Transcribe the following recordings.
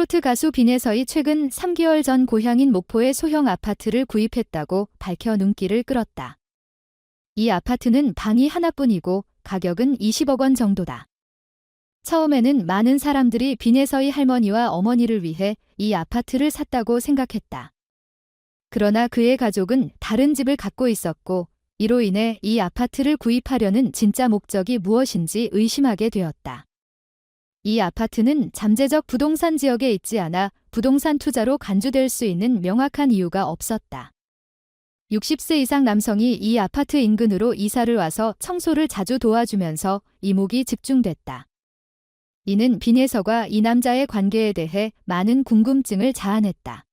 트로트 가수 빈혜서이 최근 3개월 전 고향인 목포의 소형 아파트를 구입했다고 밝혀 눈길을 끌었다. 이 아파트는 방이 하나뿐이고 가격은 20억 원 정도다. 처음에는 많은 사람들이 빈혜서이 할머니와 어머니를 위해 이 아파트를 샀다고 생각했다. 그러나 그의 가족은 다른 집을 갖고 있었고 이로 인해 이 아파트를 구입하려는 진짜 목적이 무엇인지 의심하게 되었다. 이 아파트는 잠재적 부동산 지역에 있지 않아 부동산 투자로 간주될 수 있는 명확한 이유가 없었다. 60세 이상 남성이 이 아파트 인근으로 이사를 와서 청소를 자주 도와주면서 이목이 집중됐다. 이는 빈혜서가 이 남자의 관계에 대해 많은 궁금증을 자아냈다.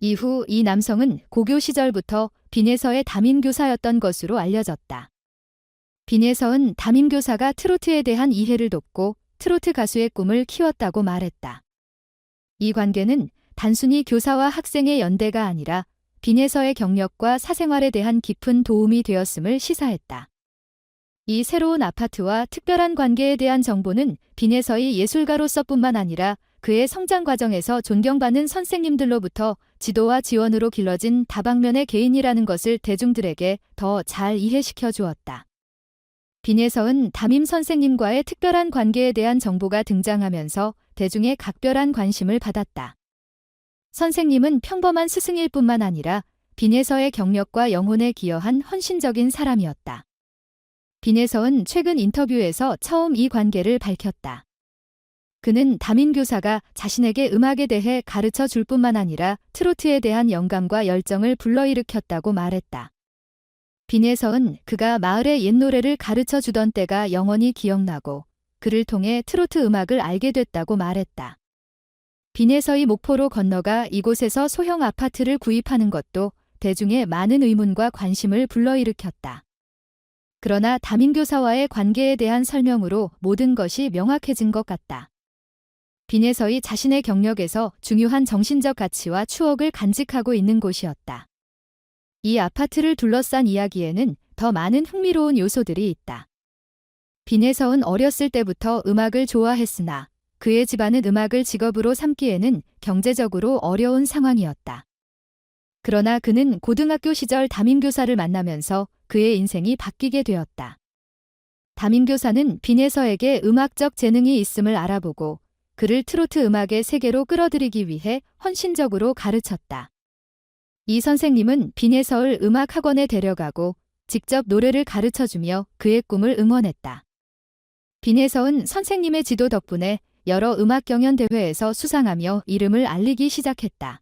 이후 이 남성은 고교 시절부터 빈혜서의 담임교사였던 것으로 알려졌다. 빈혜서는 담임교사가 트로트에 대한 이해를 돕고 트로트 가수의 꿈을 키웠다고 말했다. 이 관계는 단순히 교사와 학생의 연대가 아니라 빈혜서의 경력과 사생활에 대한 깊은 도움이 되었음을 시사했다. 이 새로운 아파트와 특별한 관계에 대한 정보는 빈혜서의 예술가로서뿐만 아니라 그의 성장 과정에서 존경받는 선생님들로부터 지도와 지원으로 길러진 다방면의 개인이라는 것을 대중들에게 더 잘 이해시켜 주었다. 빈혜서은 담임 선생님과의 특별한 관계에 대한 정보가 등장하면서 대중의 각별한 관심을 받았다. 선생님은 평범한 스승일 뿐만 아니라 빈혜서의 경력과 영혼에 기여한 헌신적인 사람이었다. 빈혜서은 최근 인터뷰에서 처음 이 관계를 밝혔다. 그는 담임교사가 자신에게 음악에 대해 가르쳐 줄 뿐만 아니라 트로트에 대한 영감과 열정을 불러일으켰다고 말했다. 빈혜서은 그가 마을의 옛 노래를 가르쳐 주던 때가 영원히 기억나고 그를 통해 트로트 음악을 알게 됐다고 말했다. 빈혜서의 목포로 건너가 이곳에서 소형 아파트를 구입하는 것도 대중의 많은 의문과 관심을 불러일으켰다. 그러나 담임교사와의 관계에 대한 설명으로 모든 것이 명확해진 것 같다. 빈혜서이 자신의 경력에서 중요한 정신적 가치와 추억을 간직하고 있는 곳이었다. 이 아파트를 둘러싼 이야기에는 더 많은 흥미로운 요소들이 있다. 빈혜서은 어렸을 때부터 음악을 좋아했으나 그의 집안은 음악을 직업으로 삼기에는 경제적으로 어려운 상황이었다. 그러나 그는 고등학교 시절 담임교사를 만나면서 그의 인생이 바뀌게 되었다. 담임교사는 빈혜서에게 음악적 재능이 있음을 알아보고 그를 트로트 음악의 세계로 끌어들이기 위해 헌신적으로 가르쳤다. 이 선생님은 빈혜서를 음악학원에 데려가고 직접 노래를 가르쳐주며 그의 꿈을 응원했다. 빈혜서은 선생님의 지도 덕분에 여러 음악 경연 대회에서 수상하며 이름을 알리기 시작했다.